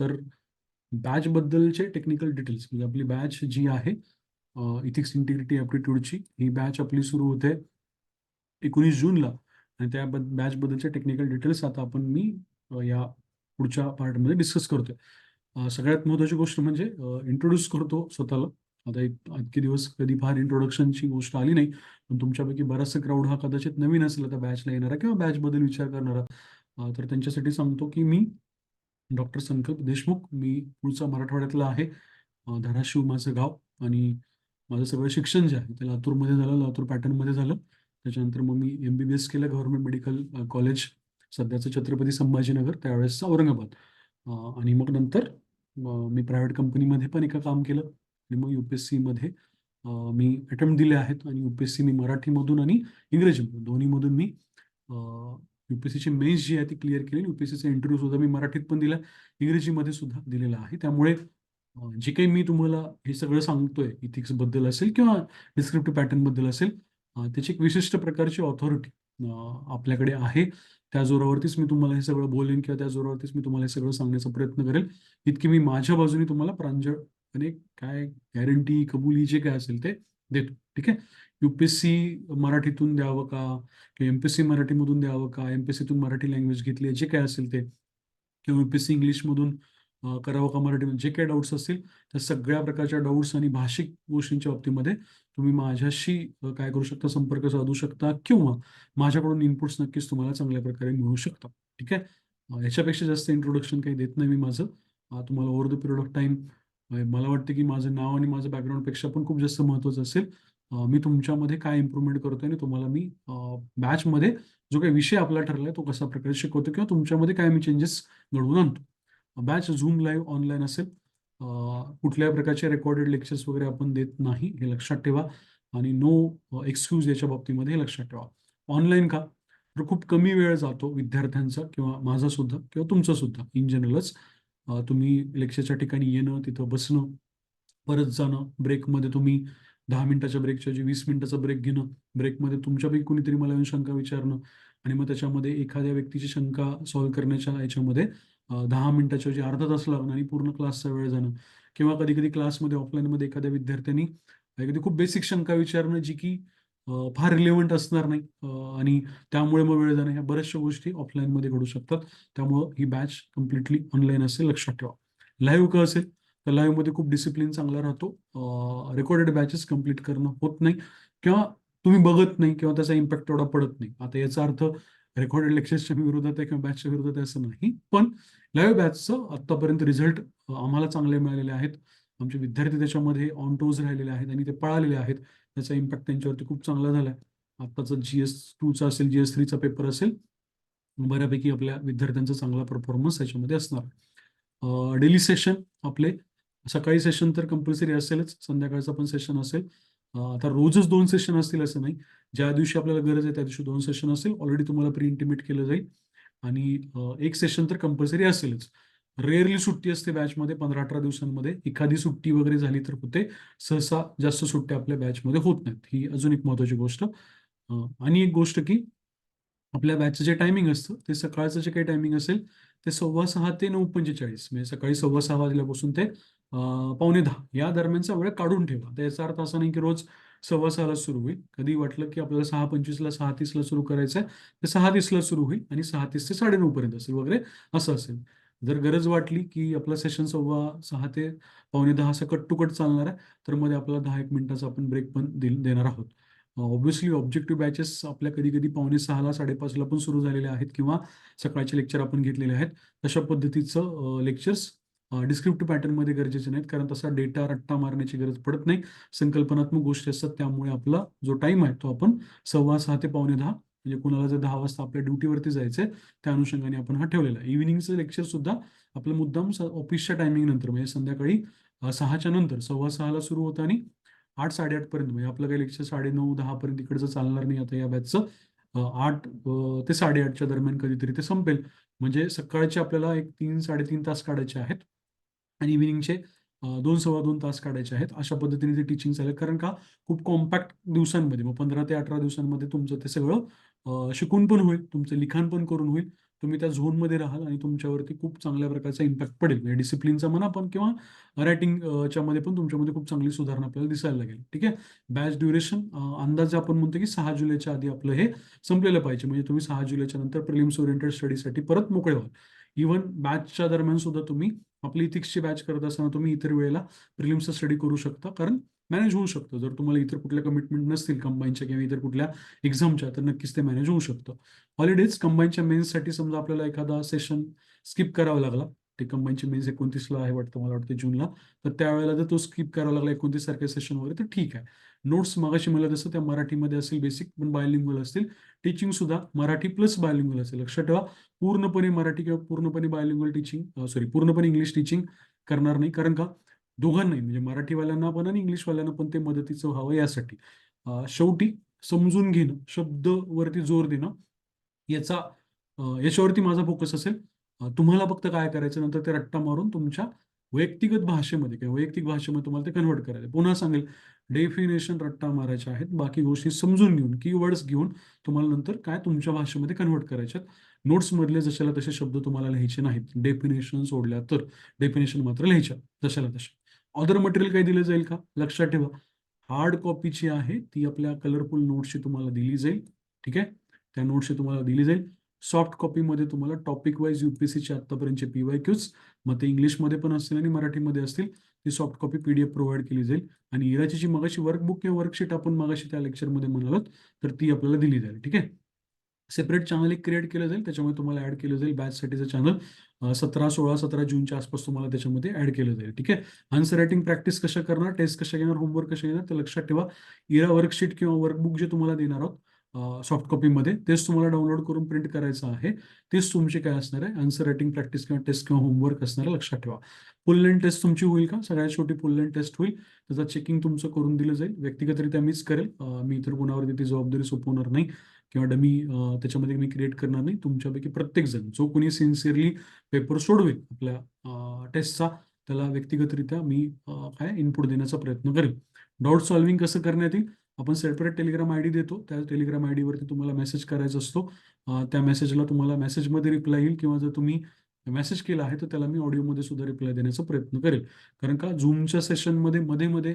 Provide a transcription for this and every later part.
तर बॅच बद्दलचे technical details म्हणजे आपली बॅच जी आहे इथिक्स इंटिग्रिटी ॲप्टिट्यूडची ही बॅच आपली सुरू होते एकोणीस जूनला. आणि त्या बॅच बद्दलचे टेक्निकल डिटेल्स आता आपण मी या पुढच्या पार्टमध्ये डिस्कस करतोय. सगळ्यात महत्वाची गोष्ट म्हणजे इंट्रोड्यूस करतो स्वतःला. आता एक इतके दिवस कधी फार इंट्रोडक्शनची गोष्ट आली नाही पण तुमच्यापैकी बराचसा क्राऊड हा कदाचित नवीन असेल आता बॅचला येणारा किंवा बॅचबद्दल विचार करणारा. तर त्यांच्यासाठी सांगतो की मी डॉक्टर संकल्प देशमुख. मी पुढचा मराठवाड्यातला आहे. धाराशिव माझं गाव आणि माझं सगळं शिक्षण जे आहे ते लातूरमध्ये झालं. लातूर पॅटर्नमध्ये झालं. त्याच्यानंतर मग मी एम बी बी एस केलं गव्हर्नमेंट मेडिकल कॉलेज. सध्याचं छत्रपती संभाजीनगर त्यावेळेसचं औरंगाबाद. आणि मग नंतर मी प्रायव्हेट कंपनीमध्ये पण एका काम केलं. आणि मग यू पी एस सीमध्ये मी अटेम्प्ट दिले आहेत. आणि यू पी एस सी मी मराठीमधून आणि इंग्रजीमधून. दोन्हीमधून मी युपीएससीची मेन्स जी आहे ती क्लिअर केली युपीएससीचा इंटरव्ह्यू सुद्धा मी मराठीत पण दिला. इंग्रजीमध्ये सुद्धा दिलेला आहे. त्यामुळे जे काही मी तुम्हाला हे सगळं सांगतोय इथिक्सबद्दल असेल किंवा डिस्क्रिप्टिव्ह पॅटर्नबद्दल असेल त्याची एक विशिष्ट प्रकारची ऑथॉरिटी आपल्याकडे आहे. त्या जोरावरतीच मी तुम्हाला हे सगळं बोलेन किंवा त्या जोरावरतीच मी तुम्हाला हे सगळं सांगण्याचा प्रयत्न करेल. इतकी मी माझ्या बाजूने तुम्हाला प्रांजळ आणि काय गॅरंटी कबुली जे काय असेल ते देतो. ठीक आहे? युपीएससी मराठीतून द्यावं का? किंवा एमपीएससी मराठीमधून द्यावं का? एमपीएससीतून मराठी लँग्वेज घेतली आहे जे काय असेल ते. किंवा एमपीएससी इंग्लिशमधून करावं का मराठीमधून? जे काही डाऊट्स असतील त्या सगळ्या प्रकारच्या डाऊट्स आणि भाषिक गोष्टींच्या बाबतीमध्ये तुम्ही माझ्याशी काय करू शकता? संपर्क साधू शकता किंवा माझ्याकडून इनपुट्स नक्कीच तुम्हाला चांगल्या प्रकारे मिळू शकतात ठीक आहे? याच्यापेक्षा जास्त इंट्रोडक्शन काही देत नाही मी माझं. तुम्हाला over the period of time मला वाटतं की माझं नाव आणि माझं बॅकग्राऊंडपेक्षा पण खूप जास्त महत्त्वाचं असेल. मी तुमच्यामध्ये काय इम्प्रूव्हमेंट करतोय आणि तुम्हाला मी मॅचमध्ये जो काही विषय आपला ठरलाय तो कसा प्रकारे शिकवतो किंवा तुमच्यामध्ये काय मी चेंजेस घडवून आणतो. बॅच झूम लाईव्ह ऑनलाईन असेल कुठल्याही प्रकारचे रेकॉर्डेड लेक्चर्स वगैरे आपण देत नाही हे लक्षात ठेवा. आणि नो एक्सक्यूज याच्या बाबतीमध्ये हे लक्षात ठेवा. ऑनलाईन का? तर खूप कमी वेळ जातो विद्यार्थ्यांचा किंवा माझा सुद्धा किंवा तुमचा सुद्धा. इन जनरलच तुम्ही लेक्चरच्या ठिकाणी येणं तिथं बसणं परत जाणं ब्रेकमध्ये तुम्ही दहा मिनिटाच्या ब्रेकच्या जी वीस मिनिटाचा ब्रेक घेणं ब्रेकमध्ये तुमच्यापैकी कुणीतरी मला येऊन शंका विचारणं आणि मग त्याच्यामध्ये एखाद्या व्यक्तीची शंका सॉल्व्ह करण्याच्या याच्यामध्ये दहा मिनिटाच्या जे अर्धा तास लागणं आणि पूर्ण क्लासचा वेळ जाणं. किंवा कधी कधी क्लासमध्ये ऑफलाईनमध्ये एखाद्या विद्यार्थ्यांनी कधी खूप बेसिक शंका विचारणं जी की फार रिलेव्हंट असणार नाही. आणि त्यामुळे मग वेळ जाणं ह्या बऱ्याचशा गोष्टी ऑफलाईनमध्ये घडू शकतात. त्यामुळं ही बॅच कम्प्लिटली ऑनलाईन असेल लक्षात ठेवा. लाईव्ह का असेल तर लाईव्हमध्ये खूप डिसिप्लिन चांगला राहतो. रेकॉर्डेड बॅचेस कंप्लीट करणं होत नाही किंवा तुम्ही बघत नाही किंवा त्याचा इम्पॅक्ट एवढा पडत नाही. आता याचा अर्थ रेकॉर्डेड लेक्चर्सच्या विरोधात आहे किंवा बॅचच्या विरोधात आहे असं नाही. पण लाईव्ह बॅचचं आतापर्यंत रिझल्ट आम्हाला चांगले मिळालेले आहेत. आमचे विद्यार्थी त्याच्यामध्ये ऑन टोज राहिलेले आहेत आणि ते पळालेले आहेत. त्याचा इम्पॅक्ट त्यांच्यावरती खूप चांगला झाला आहे आत्ताचा जी एस टूचा असेल जी एस थ्रीचा पेपर असेल बऱ्यापैकी आपल्या विद्यार्थ्यांचा चांगला परफॉर्मन्स त्याच्यामध्ये असणार. डेली सेशन आपले सकाळी सेशन तर कंपल्सरी असेलच संध्याकाळचं पण सेशन असेल. आता रोजच दोन सेशन असतील असं नाही. ज्या दिवशी आपल्याला गरज आहे त्या दिवशी दोन सेशन असेल. ऑलरेडी तुम्हाला प्री इंटिमेट केलं जाईल. आणि एक सेशन तर कंपल्सरी असेलच. रेअरली सुट्टी असते बॅचमध्ये पंधरा अठरा दिवसांमध्ये. एखादी सुट्टी वगैरे झाली तर होते सहसा जास्त सुट्ट्या आपल्या बॅचमध्ये होत नाहीत. ही अजून एक महत्वाची गोष्ट. आणि एक गोष्ट की आपल्या बॅचचं जे टायमिंग असतं ते सकाळचं जे काही टायमिंग असेल ते सव्वा सहा ते नऊ पंचेचाळीस. म्हणजे सकाळी सव्वा सहा वाजल्यापासून ते पावणे दहा या दरम्यानचा वेळ काढून ठेवा. तर याचा अर्थ असा नाही की रोज सव्वा सहाला सुरू होईल. कधी वाटलं की आपल्याला सहा पंचवीसला सहा तीसला सुरू करायचं आहे तर सहा तीसला सुरू होईल आणि सहा तीस ते साडेनऊ पर्यंत असेल वगैरे असं असेल. जर गरज वाटली की आपला सेशन सव्वा सहा ते पावणे दहा असं कट टू कट चालणार आहे तर मध्ये आपल्याला दहा एक मिनिटाचा आपण ब्रेक पण देणार आहोत. ऑब्व्हियसली ऑब्जेक्टिव्ह बॅचेस आपल्या कधी कधी पावणे सहाला साडेपाचला पण सुरू झालेले आहेत किंवा सकाळचे लेक्चर आपण घेतलेले आहेत. तशा पद्धतीचं लेक्चर्स डिस्क्रिप्टिव्ह पॅटर्नमध्ये गरजेचे नाहीत कारण तसा डेटा रट्टा मारण्याची गरज पडत नाही. संकल्पनात्मक गोष्टी असतात त्यामुळे आपला जो टाइम आहे तो आपण सव्वा सहा ते पावणे दहा म्हणजे कुणाला जर दहा वाजता आपल्या ड्युटीवरती जायचंय त्या अनुषंगाने आपण हा ठेवलेला आहे. इव्हिनिंगचं लेक्चर सुद्धा आपलं मुद्दाम ऑफिसच्या टायमिंग नंतर म्हणजे संध्याकाळी सहाच्या नंतर सव्वा सहाला सुरू होतं आणि आठ साडेआठ पर्यंत म्हणजे आपलं काही लेक्चर साडे नऊ दहा पर्यंत इकडचं चालणार नाही आता या बॅचचं आठ ते साडेआठच्या दरम्यान कधीतरी ते संपेल. म्हणजे सकाळचे आपल्याला एक तीन साडेतीन तास काढायचे आहेत. आणि इव्हिनिंगचे दोन सव्वा दोन तास काढायचे आहेत. अशा पद्धतीने ते टीचिंग चालेल कारण का? खूप कॉम्पॅक्ट दिवसांमध्ये मग पंधरा ते अठरा दिवसांमध्ये तुमचं ते सगळं शिकून पण होईल. तुमचं लिखाण पण करून होईल. तुम्ही त्या झोनमध्ये राहाल आणि तुमच्यावरती खूप चांगल्या प्रकारचा इम्पॅक्ट पडेल. म्हणजे डिसिप्लिनचा म्हणा पण किंवा रायटिंगच्या मध्ये पण तुमच्यामध्ये खूप चांगली सुधारणा आपल्याला दिसायला लागेल. ठीक आहे? बॅच ड्युरेशन अंदाजे आपण म्हणतो की सहा जुलैच्या आधी आपलं हे संपलेलं पाहिजे. म्हणजे तुम्ही सहा जुलैच्या नंतर प्रिलिम्स ओरिएंटेड स्टडीसाठी परत मोकळे व्हाल. इव्हन बॅचच्या दरम्यान सुद्धा तुम्ही आपली इथिक्सची बॅच करत असताना तुम्ही इतर वेळेला प्रिलिम्सचा स्टडी करू शकता. कारण मॅनेज होऊ शकतं. जर तुम्हाला इतर कुठल्या कमिटमेंट नसतील कंबाईनच्या किंवा इतर कुठल्या एक्झामच्या तर नक्कीच ते मॅनेज होऊ शकतं. हॉलिडेज कंबाईनच्या मेन्ससाठी समजा आपल्याला एखादा सेशन स्किप करावा लागला. ते कंबाईनचे मेन्स एकोणतीसला आहे वाटतं मला वाटतं जूनला. तर त्यावेळेला जर तो स्किप करावा लागला एकोणतीस सारख्या सेशन वगैरे तर ठीक आहे. नोट्स मागाशी मला जसं त्या मराठीमध्ये असेल बेसिक पण बायलिंग्वल असतील. टीचिंग सुद्धा मराठी प्लस बायलिंग्वल असेल. लक्षात ठेवा पूर्णपणे मराठी किंवा पूर्णपणे बायलिंग्वल टीचिंग सॉरी पूर्णपणे इंग्लिश टीचिंग करणार नाही. कारण का? दोघांनाही म्हणजे मराठीवाल्यांना पण आणि इंग्लिशवाल्यांना पण ते मदतीचं व्हावं यासाठी. शेवटी समजून घेणं शब्द वरती जोर देणं याचा याच्यावरती माझा फोकस असेल. तुम्हाला फक्त काय करायचं नंतर ते रट्टा मारून तुमच्या वैयक्तिगत भाषेमध्ये किंवा वैयक्तिक भाषेमध्ये तुम्हाला ते कन्वर्ट करायचं पुन्हा सांगेल डेफिनेशन रट्टा मारायचे आहेत. बाकी गोष्टी समजून घेऊन की वर्ड्स घेऊन तुम्हाला नंतर काय तुमच्या भाषेमध्ये कन्वर्ट करायच्यात नोट्स मधले जशाला तसे शब्द तुम्हाला लिहायचे नाहीत. डेफिनेशन सोडल्या तर डेफिनेशन मात्र लिहायच्या जशाला तशा. ऑदर मटेरियल काही दिलं जाईल का? लक्षात ठेवा. हार्ड कॉपीची आहे ती आपल्या कलरफुल नोट्सची तुम्हाला दिली जाईल. ठीक आहे? त्या नोट्सची तुम्हाला दिली जाईल. सॉफ्ट कॉपीमध्ये तुम्हाला टॉपिक वाईज युपीएससीचे आतापर्यंतचे पी वाय क्यूज मग ते इंग्लिशमध्ये पण असतील आणि मराठीमध्ये असतील ती सॉफ्ट कॉपी पीडीएफ प्रोव्हाइड केली जाईल. आणि इराची जी मगाशी वर्कबुक किंवा वर्कशीट आपण मगाशी त्या लेक्चरमध्ये म्हणालोत तर ती आपल्याला दिली जाईल ठीक आहे? सेपरेट चॅनल एक क्रिएट केलं जाईल त्याच्यामुळे तुम्हाला ऍड केलं जाईल बॅचसाठीचं चॅनल. सतरा सोळा सतरा जूनच्या आसपास तुम्हाला त्याच्यामध्ये ऍड केलं जाईल ठीक आहे? आन्सर रायटिंग प्रॅक्टिस कशा करणार टेस्ट कशा घेणार होमवर्क कशा घेणार ते लक्षात ठेवा. इरा वर्कशीट किंवा वर्कबुक जे तुम्हाला देणार आहोत सॉफ्ट कॉपीमध्ये तेच तुम्हाला डाउनलोड करून प्रिंट करायचं आहे. तेच तुमचे काय असणार आहे? आन्सर रायटिंग प्रॅक्टिस किंवा टेस्ट किंवा होमवर्क असणार आहे लक्षात ठेवा. फुल लेंथ टेस्ट तुमची होईल का? सगळ्यात छोटी फुल लेंथ टेस्ट होईल. त्याचं चेकिंग तुमचं करून दिलं जाईल. व्यक्तिगतरित्या मीच करेल. मी इतर कोणावरती ती जबाबदारी सोपवणार नाही किंवा डमी त्याच्यामध्ये मी क्रिएट करणार नाही. तुमच्यापैकी प्रत्येकजण जो कोणी सिन्सिअरली पेपर सोडवेल आपल्या टेस्टचा त्याला व्यक्तिगतरित्या मी काय? इनपुट देण्याचा प्रयत्न करेल. डाऊट सॉल्व्हिंग कसं करण्यात येईल? आपण सेपरेट टेलिग्राम आय डी देतो. त्या टेलिग्राम आय डीवरती तुम्हाला मेसेज करायचा असतो. त्या मेसेजला तुम्हाला मेसेजमध्ये रिप्लाय येईल किंवा जर तुम्ही मेसेज केला आहे तर त्याला मी ऑडिओमध्ये सुद्धा रिप्लाय देण्याचा प्रयत्न करेल. कारण का झूमच्या सेशनमध्ये मध्ये मध्ये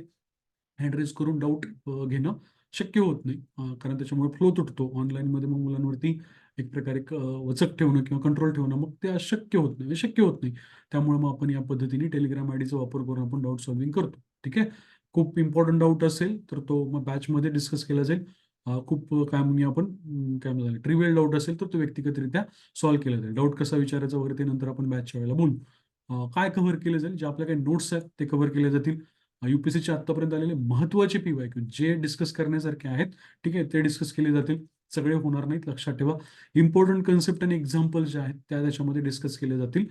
हँडरेज करून डाऊट घेणं शक्य होत नाही. कारण त्याच्यामुळे फ्लो तुटतो. ऑनलाईनमध्ये मग मुलांवरती एक प्रकारे वचक ठेवणं किंवा कंट्रोल ठेवणं मग ते अशक्य होत नाही. शक्य होत नाही. त्यामुळे मग आपण या पद्धतीने टेलिग्राम आय डीचा वापर करून आपण डाऊट सॉल्व्हिंग करतो. ठीक आहे? खूप इम्पॉर्टंट डाऊट असेल तर तो मग बॅचमध्ये डिस्कस केला जाईल. खूप काय म्हणूया आपण काय म्हणतात ट्रिवियल डाऊट असेल तर तो व्यक्तिगतरित्या सॉल्व्ह केला जाईल. डाऊट कसा विचारायचा वगैरे ते नंतर आपण बॅचच्या वेळेला बोलू. काय कव्हर केलं जाईल? जे आपल्या काही नोट्स आहेत ते कव्हर केले जातील. युपीएससीचे आतापर्यंत आलेले महत्त्वाचे पी वाय क्यू जे डिस्कस करण्यासारखे आहेत ठीक आहे ते डिस्कस केले जातील. सगळे होणार नाहीत लक्षात ठेवा. इम्पॉर्टंट कन्सेप्ट आणि एक्झाम्पल जे आहेत त्या त्याच्यामध्ये डिस्कस केले जातील.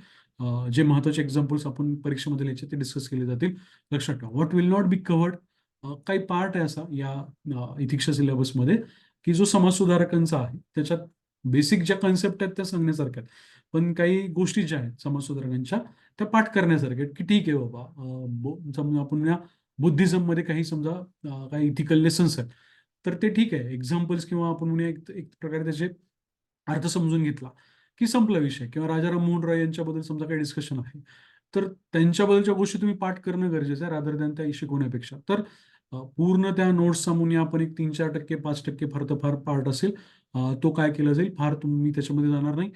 जे महत्त्वाचे एक्झाम्पल्स आपण परीक्षेमध्ये लिहायचे ते डिस्कस केले जातील. लक्षात ठेवा. What will not be covered काही पार्ट आहे असा या इथिक्षा सिलेबसमध्ये की जो समाजसुधारकांचा आहे त्याच्यात बेसिक ज्या कन्सेप्ट आहेत त्या सांगण्यासारख्या आहेत. पण काही गोष्टी ज्या आहेत समाजसुधारकांच्या त्या पाठ करण्यासारख्या आहेत की ठीक आहे बाबा समजा आपण या बुद्धिझममध्ये काही समजा काही इथिकल लेसन्स आहेत तर ते ठीक आहे. एक्झाम्पल्स किंवा आपण म्हणूया एक प्रकारे त्याचे अर्थ समजून घेतला. की संपला विषय किंवा राजाराम मोहन रॉय यांच्याबद्दल समजा काही डिस्कशन आहे तर त्यांच्याबद्दलच्या गोष्टी तुम्ही पाठ करणं गरजेचं आहे रादर दॅन त्या शिकवण्यापेक्षा तर पूर्ण त्या नोट्स सांगून या आपण एक तीन चार टक्के पाच टक्के फार तर फार पार्ट असेल तो काय केला जाईल फार तुम्ही त्याच्यामध्ये जाणार नाही.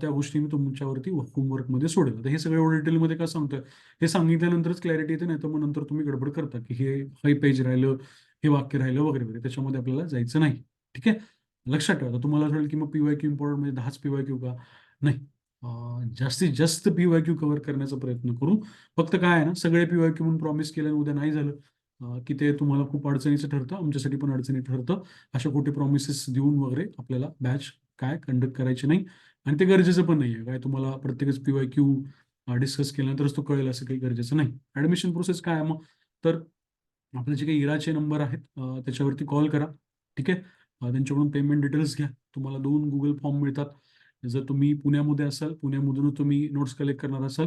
त्या गोष्टी मी तुमच्यावरती होमवर्कमध्ये सोडेल. तर हे सगळं एवढं डिटेलमध्ये का सांगतोय? हे सांगितल्यानंतरच क्लॅरिटी येते नाही तर मग नंतर तुम्ही गडबड करता की हे हे पेज राहिलं हे वाक्य राहिलं वगैरे वगैरे. त्याच्यामध्ये आपल्याला जायचं नाही. ठीक आहे? लक्षात ठेवा. तुम्हाला असं वाटेल की मग पीवाय क्यू इम्पॉर्टंट म्हणजे दहाच पीवाय क्यू का? नाही. जास्तीत जास्त पीवाय क्यू कव्हर करण्याचा प्रयत्न करू. फक्त काय आहे ना सगळे पीवाय क्यू म्हणून प्रॉमिस केलं उद्या नाही झालं की ते तुम्हाला खूप अडचणीचं ठरतं आमच्यासाठी पण अडचणी ठरतं. अशा खोटे प्रॉमिसेस देऊन वगैरे आपल्याला बॅच काय कंडक्ट करायची नाही. आणि ते गरजेचं पण नाही आहे काय तुम्हाला प्रत्येकच पीवाय क्यू डिस्कस केल्यानंतरच तो कळेल असं काही गरजेचं नाही. ऍडमिशन प्रोसेस काय आहे मग? तर आपले जे काही इराचे नंबर आहेत त्याच्यावरती कॉल करा. ठीक आहे? त्यांच्याकडून पेमेंट डिटेल्स घ्या. तुम्हाला दोन गुगल फॉर्म मिळतात. जर तुम्ही पुण्यामध्ये असाल पुण्यामधून तुम्ही नोट्स कलेक्ट करणार असाल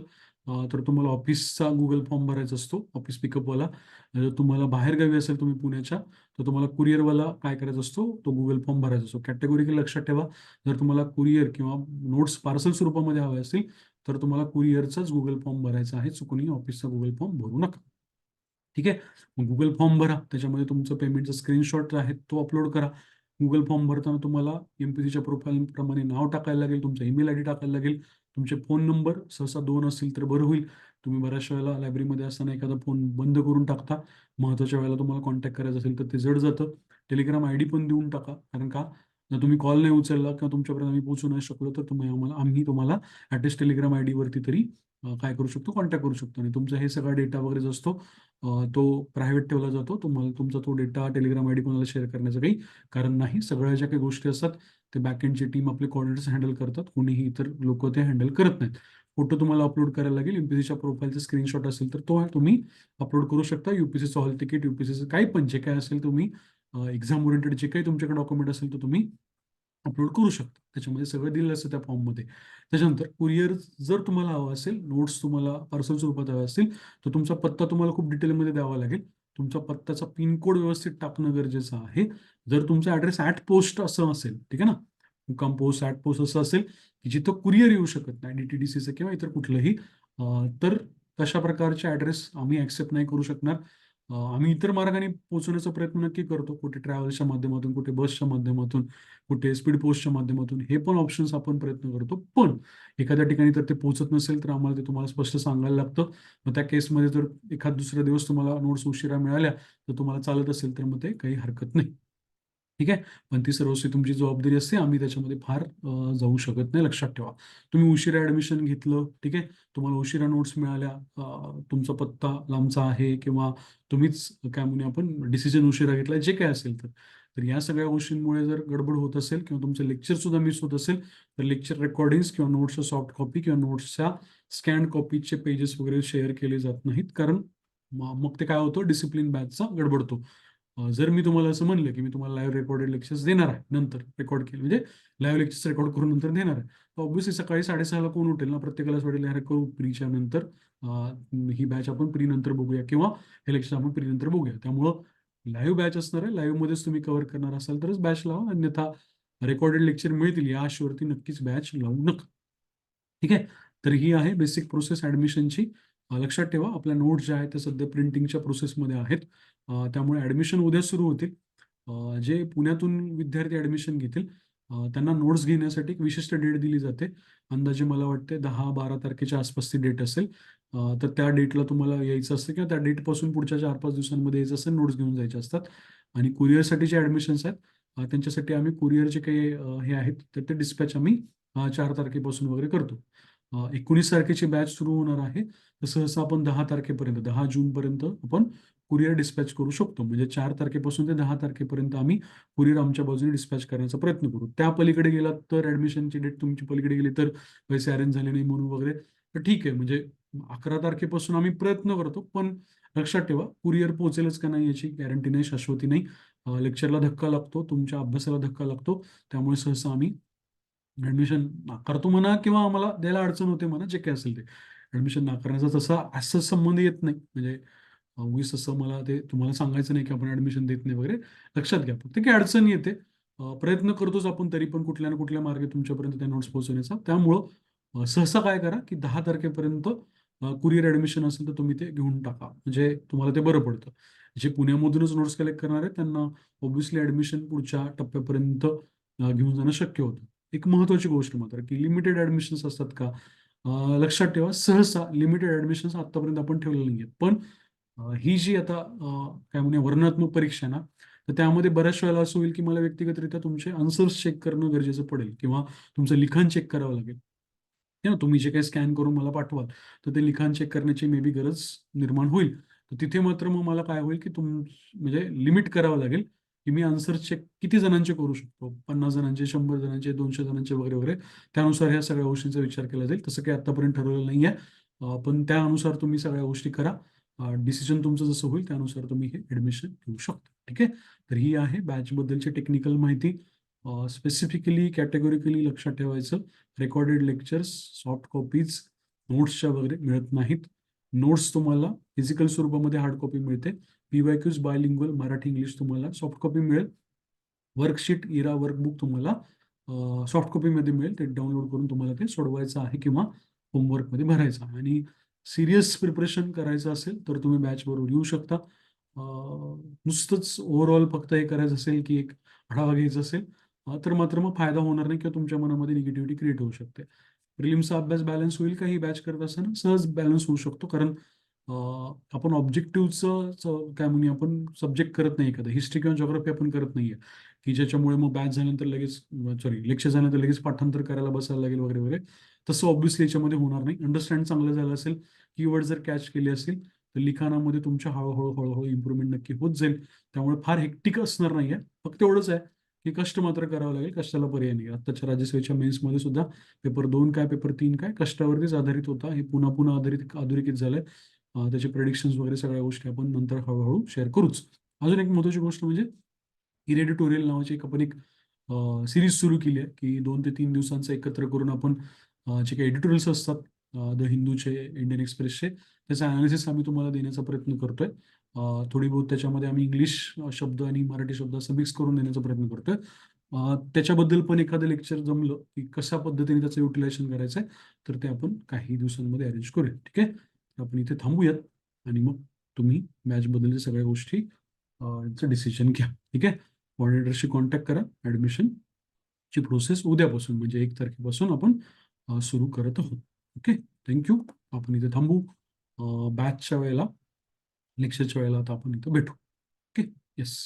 तर तुम्हाला ऑफिसचा गुगल फॉर्म भरायचा असतो ऑफिस पिकअपवाला जर तुम्हाला बाहेरगावी असेल तुम्ही पुण्याच्या तर तुम्हाला कुरिअरवाला काय करायचा असतो तो गुगल फॉर्म भरायचा असतो. कॅटेगोरिकल लक्षात ठेवा. जर तुम्हाला कुरिअर किंवा नोट्स पार्सल स्वरूपामध्ये हवे असतील तर तुम्हाला कुरिअरचाच गुगल फॉर्म भरायचा आहे. चुकूनही ऑफिसचा गुगल फॉर्म भरू नका. ठीक आहे? मग गुगल फॉर्म भरा. त्याच्यामध्ये तुमचं पेमेंटचा स्क्रीनशॉट आहे तो अपलोड करा. गुगल फॉर्म भरताना तुम्हाला एमपीसीच्या प्रोफाईल प्रमाणे नाव टाकायला लागेल तुमचा ईमेल आय डी टाकायला लागेल तुमचे फोन नंबर सहसा दोन असतील तर बरं होईल. तुम्ही बऱ्याचशा वेळेला लायब्ररीमध्ये असताना एखादा फोन बंद करून टाकता. महत्त्वाच्या वेळेला तुम्हाला कॉन्टॅक्ट करायचं असेल तर ते जड जातं. टेलिग्राम आय डी पण देऊन टाका. कारण का? जर तुम्ही कॉल नाही उचलला किंवा तुमच्यापर्यंत आम्ही पोहोचू नाही शकलो तर तुम्ही आम्हाला आम्ही तुम्हाला ॲटलिस्ट टेलिग्राम आय डीवरती तरी काय करू शकतो? कॉन्टॅक्ट करू शकतो. आणि तुमचा हे सगळा डेटा वगैरे जो असतो तो प्रायव्हेट ठेवला जातो. तुम्हाला तुमचा तो डेटा टेलिग्राम आय डी कोणाला शेअर करण्याचं काही कारण नाही. सगळ्या ज्या काही गोष्टी असतात ते बॅकएंडची टीम आपले कॉर्डिनेटर्स हँडल करतात. कोणीही इतर लोक ते हँडल करत नाहीत. फोटो तुम्हाला अपलोड करायला लागेल. युपीसीच्या प्रोफाईलचा स्क्रीनशॉट असेल तर तो तुम्ही अपलोड करू शकता. युपीसीचं हॉल तिकीट युपीसीचं काही पण जे काय असेल तुम्ही एक्झाम ओरिएंटेड जे काही तुमच्याकडे डॉक्युमेंट असेल तर तुम्ही अपलोड करू शकता. त्याच्यामध्ये सगळं दिलेलं असतं त्या फॉर्ममध्ये. त्याच्यानंतर कुरिअर जर तुम्हाला हवं असेल नोट्स तुम्हाला पार्सल स्वरूपात हवे असतील तर तुमचा पत्ता तुम्हाला खूप डिटेलमध्ये द्यावा लागेल. तुमचा पत्त्याचा पिनकोड व्यवस्थित टाकणं गरजेचं आहे. जर तुमचा ॲड्रेस ॲट पोस्ट असं असेल ठीक आहे ना? मुक्काम पोस्ट ॲट पोस्ट असं असेल की जिथं कुरिअर येऊ शकत नाही डी टी डी सीचं किंवा इतर कुठलंही तर तशा प्रकारचे ॲड्रेस आम्ही ॲक्सेप्ट नाही करू शकणार. आम्ही इतर मार्गाने पोहोचवण्याचा प्रयत्न नक्की करतो. कुठे ट्रॅव्हल्सच्या माध्यमातून कुठे बसच्या माध्यमातून कुठे स्पीड पोस्टच्या माध्यमातून हे पण ऑप्शन्स आपण प्रयत्न करतो. पण एखाद्या ठिकाणी तर ते पोहोचत नसेल तर आम्हाला ते तुम्हाला स्पष्ट सांगायला लागतं. मग त्या केसमध्ये जर एखाद दुसरा दिवस तुम्हाला नोट्स उशिरा मिळाल्या तर तुम्हाला चालत असेल तर मग ते काही हरकत नाही. ठीक आहे? पण ती सर्वस्वी तुमची जबाबदारी असते. आम्ही त्याच्यामध्ये फार जाऊ शकत नाही. लक्षात ठेवा. तुम्ही उशिरा ॲडमिशन घेतलं ठीक आहे? तुम्हाला उशिरा नोट्स मिळाल्या. तुमचा पत्ता लांबचा आहे किंवा तुम्हीच काय म्हणूया आपण डिसिजन उशिरा घेतला जे काय असेल तर. तर या सगळ्या गोष्टींमुळे जर गडबड होत असेल किंवा तुमचं लेक्चर सुद्धा मिस होत असेल तर लेक्चर रेकॉर्डिंग्स किंवा नोट्सच्या सॉफ्ट कॉपी किंवा नोट्सच्या स्कॅन कॉपीचे पेजेस वगैरे शेअर केले जात नाहीत. कारण मग ते काय होतं? डिसिप्लिन बॅचचा गडबडतो जर मी तुम्हाला असं म्हणलं की मी तुम्हाला लाईव्ह रेकॉर्डेड लेक्चर्स देणार आहे नंतर रेकॉर्ड केले म्हणजे लाईव्ह लेक्चर्स रेकॉर्ड करून नंतर देणार आहे तर ऑब्व्हियसली सकाळी साडेसहाला कोण उठेल ना प्रत्येकालाच वाटेल अरे करू प्रीच्या नंतर ही बॅच आपण प्री नंतर बघूया किंवा हे लेक्चर आपण प्री नंतर बघूया. त्यामुळं लाईव्ह बॅच असणार आहे लाईव्ह मध्येच तुम्ही कव्हर करणार असाल तरच बॅच लावा अन्यथा रेकॉर्डेड लेक्चर मिळतील या आशेवरती नक्कीच बॅच लावू नका. ठीक आहे? तर ही आहे बेसिक प्रोसेस ऍडमिशनची लक्षात ठेवा आपल्या नोट्स ज्या आहेत त्या सध्या प्रिंटिंगच्या प्रोसेसमध्ये आहेत. त्यामुळे ॲडमिशन उद्या सुरू होतील. जे पुण्यातून विद्यार्थी ॲडमिशन घेतील त्यांना नोट्स घेण्यासाठी एक विशिष्ट डेट दिली जाते. अंदाजे मला वाटते दहा बारा तारखेच्या आसपास ती डेट असेल. तर त्या डेटला तुम्हाला यायचं असतं किंवा त्या डेटपासून पुढच्या चार पाच दिवसांमध्ये यायचं असेल नोट्स घेऊन जायचे असतात. आणि कुरिअरसाठी जे ॲडमिशन्स आहेत त्यांच्यासाठी आम्ही कुरिअरचे काही हे आहेत तर ते डिस्पॅच आम्ही चार तारखेपासून वगैरे करतो. एकोणीस तारखेची बॅच सुरू होणार आहे. तर सहसा आपण दहा तारखेपर्यंत दहा जूनपर्यंत आपण कुरिअर डिस्पॅच करू शकतो. म्हणजे चार तारखेपासून ते दहा तारखेपर्यंत आम्ही कुरिअर आमच्या बाजूने डिस्पॅच करण्याचा प्रयत्न करू. त्या पलीकडे गेलात तर ऍडमिशनची डेट तुमची पलीकडे गेली तर पैसे अरेंज झाले नाही म्हणून वगैरे. तर ठीक आहे. म्हणजे अकरा तारखेपासून आम्ही प्रयत्न करतो. पण लक्षात ठेवा कुरिअर पोहोचेलच का नाही याची गॅरंटी नाही शाश्वती नाही. लेक्चरला धक्का लागतो तुमच्या अभ्यासाला धक्का लागतो. त्यामुळे सहसा आम्ही ॲडमिशन नाकारतो म्हणा किंवा आम्हाला द्यायला अडचण होते म्हणा जे काय असेल ते. ॲडमिशन नाकारण्याचा तसा असं संबंध येत नाही. म्हणजे उगीच असं मला ते तुम्हाला सांगायचं नाही की आपण ॲडमिशन देत नाही वगैरे. लक्षात घ्या. फक्त की अडचण येते. प्रयत्न करतोच आपण तरी पण कुठल्या ना कुठल्या मार्गे तुमच्यापर्यंत त्या नोट्स पोहोचवण्याचा. त्यामुळं सहसा काय करा की दहा तारखेपर्यंत कुरिअर ॲडमिशन असेल तर तुम्ही ते घेऊन टाका. म्हणजे तुम्हाला ते बरं पडतं. जे पुण्यामधूनच नोट्स कलेक्ट करणार आहेत त्यांना ऑब्व्हियसली ॲडमिशन पुढच्या टप्प्यापर्यंत घेऊन जाणं शक्य होतं. एक महत्वाची गोष्ट मात्र की लिमिटेड ऍडमिशन्स असतात का? लक्षात ठेवा सहसा लिमिटेड ऍडमिशन्स आतापर्यंत आपण ठेवलेले नाही आहेत पण ही जी आता काय म्हणूया वर्णनात्मक परीक्षा ना तर त्यामध्ये बऱ्याच वेळेला असं होईल की मला व्यक्तिगतरित्या तुमचे आन्सर्स चेक करणं गरजेचं पडेल किंवा तुमचं लिखाण चेक करावं लागेल. ना तुम्ही जे काही स्कॅन करून मला पाठवाल तर ते लिखाण चेक करण्याची मे बी गरज निर्माण होईल. तर तिथे मात्र मग मला काय होईल की तुम म्हणजे लिमिट करावं लागेल. की मी आन्सर चेक किती जणांचे करू शकतो? पन्नास जणांचे शंभर जणांचे दोनशे जणांचे वगैरे वगैरे. त्यानुसार ह्या सगळ्या गोष्टींचा विचार केला जाईल. तसं काही आतापर्यंत ठरवलेलं नाही आहे पण त्यानुसार तुम्ही सगळ्या गोष्टी करा. डिसिजन तुमचं जसं होईल त्यानुसार तुम्ही हे ऍडमिशन घेऊ शकता. ठीक आहे? तर ही आहे बॅचबद्दलची टेक्निकल माहिती. स्पेसिफिकली कॅटेगोरिकली लक्षात ठेवायचं. रेकॉर्डेड लेक्चर्स सॉफ्ट कॉपीज नोट्सच्या वगैरे मिळत नाहीत. नोट्स तुम्हाला फिजिकल स्वरूपामध्ये हार्ड कॉपी मिळते. पीवायक्यूज बायलिंग्वल मराठी इंग्लिश तुम्हाला सॉफ्ट कॉपी मिळेल. वर्कशीट इरा वर्कबुक तुम्हाला सॉफ्ट कॉपीमध्ये मिळेल. ते डाउनलोड करून तुम्हाला ते सोडवायचं आहे किंवा होमवर्कमध्ये भरायचं आहे. आणि सिरियस प्रिपरेशन करायचं असेल तर तुम्ही बॅचबरोबर येऊ शकता. नुसतंच ओव्हरऑल फक्त हे करायचं असेल की एक आढावा घ्यायचा असेल तर मात्र मग फायदा होणार नाही किंवा तुमच्या मनामध्ये निगेटिव्हिटी क्रिएट होऊ शकते. प्रिलिम्सचा अभ्यास बॅलन्स होईल का? ही बॅच करत असताना सहज बॅलन्स होऊ शकतो. कारण आपण ऑब्जेक्टिव्हचं काय म्हणूया आपण सब्जेक्ट करत नाही एखादं. हिस्ट्री किंवा जॉग्राफी आपण करत नाहीये. की ज्याच्यामुळे मग बॅच झाल्यानंतर लगेच सॉरी लेक्चर झाल्यानंतर लगेच पाठांतर करायला बसायला लागेल वगैरे वगैरे. तसं ऑब्व्हियसली याच्यामध्ये होणार नाही. अंडरस्टँड चांगलं झालं असेल कीवर्ड जर कॅच केले असतील तर लिखाणामध्ये तुमच्या हळूहळू हळूहळू इम्प्रुव्हमेंट नक्की होत जाईल. त्यामुळे फार हेक्टिक असणार नाहीये. फक्त एवढंच आहे की कष्ट मात्र करावं लागेल कष्टाला पर्याय नाही. आत्ताच्या राज्यसेवेच्या मेन्समध्ये सुद्धा पेपर दोन काय पेपर तीन काय कष्टावरतीच आधारित होता. हे पुन्हा पुन्हा आधारित अधोरेखित झालंय. त्याचे प्रेडिक्शन्स वगैरे सगळ्या गोष्टी आपण नंतर हळूहळू शेअर करूच. अजून एक महत्वाची गोष्ट म्हणजे इरेडिटोरियल नावाची एक आपण एक सिरीज सुरू केली आहे की दोन ते तीन दिवसांचं एकत्र करून आपण जे काही एडिटोरियल्स असतात द हिंदूचे इंडियन एक्सप्रेसचे त्याचा अनालिसिस आम्ही तुम्हाला देण्याचा प्रयत्न करतोय. थोडी बहुत त्याच्यामध्ये आम्ही इंग्लिश शब्द आणि मराठी शब्द असं मिक्स करून देण्याचा प्रयत्न करतोय. त्याच्याबद्दल पण एखादं लेक्चर जमलं की कशा पद्धतीने त्याचं युटिलायझेशन करायचं आहे तर ते आपण काही दिवसांमध्ये अरेंज करूया. ठीक आहे? आपण इथे थांबूयात आणि मग तुम्ही मॅच बद्दलच्या सगळ्या गोष्टी चं डिसिजन घ्या. ठीक आहे? कॉर्डिनेटरशी कॉन्टॅक्ट करा. ऍडमिशन ची प्रोसेस उद्यापासून म्हणजे एक तारखेपासून आपण सुरू करत आहोत. ओके? थँक्यू आपण इथे थांबू. बॅचच्या वेळेला लेक्चरच्या वेळेला आता आपण इथं भेटू. ओके? येस